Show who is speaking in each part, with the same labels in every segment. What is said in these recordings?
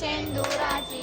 Speaker 1: शेंदुराची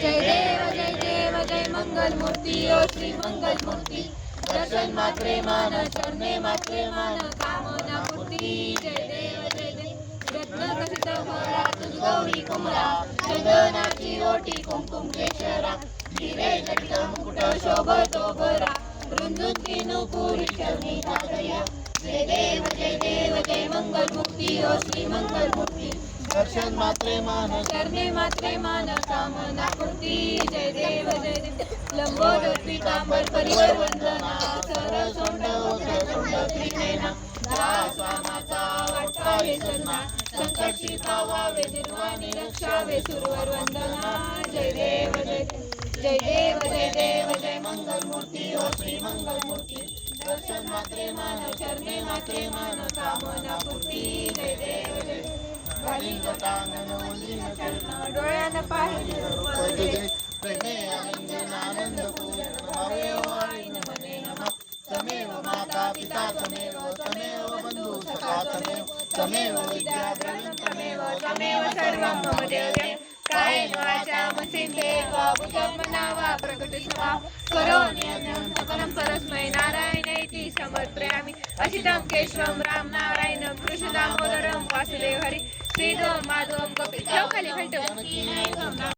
Speaker 1: जय देव जय देव जय
Speaker 2: मंगल मूर्ती ओ श्री मंगल मूर्ती दर्शन मात्रे मान चरणे मात्रे मान कामना पूर्ती। जय देव जय देव। रत्न कसित भरा तुझ गौरी कुमरा चंदनाची ओटी कुमकुम केशरा हिरे जटित मुकुट शोभतो भरा रुंदून नुपुरी चरणी नागया जय देव जय देव जय मंगल मूर्ती ओ श्री मंगल मूर्ती
Speaker 3: दर्शन मात्रे मान
Speaker 2: चरणे मात्रे मान कामना पीतांबर परिवर वंदना सर सोंड ओझ सोंड त्रिनेना दास वामाचा वाटपावे संकटची पावावे सुरवर वंदना. जय देव जय जय देव जय देव जय ओ श्री दर्शन मात्रे मान चरणे मात्रे मान कामना पूर्ती. जय देव जय. चरण डोळ्यानं पाहिजे रूप
Speaker 3: માતા પિતા તમેવ તમેવ બંધુ સખા તમેવ તમેવ વિદ્યાદ્રવિણ તમેવ
Speaker 2: તમેવ સર્વમ મમ દેવ્યમ કાયેન વાચા મસિંદેવ ભૂતમ મનાવા પ્રકૃતિ સ્વભાવ કરો નિયમ્યમ સકલમ સરસ્મય નારાયણૈતિ સમર્પયામિ અસિતમ કેશવમ રામ નારાયણ કૃષ્ણ દામોદરમ વાસુદેવ હરિ શ્રીદોમ માધવમ ગોપી સૌ ભટ્ટ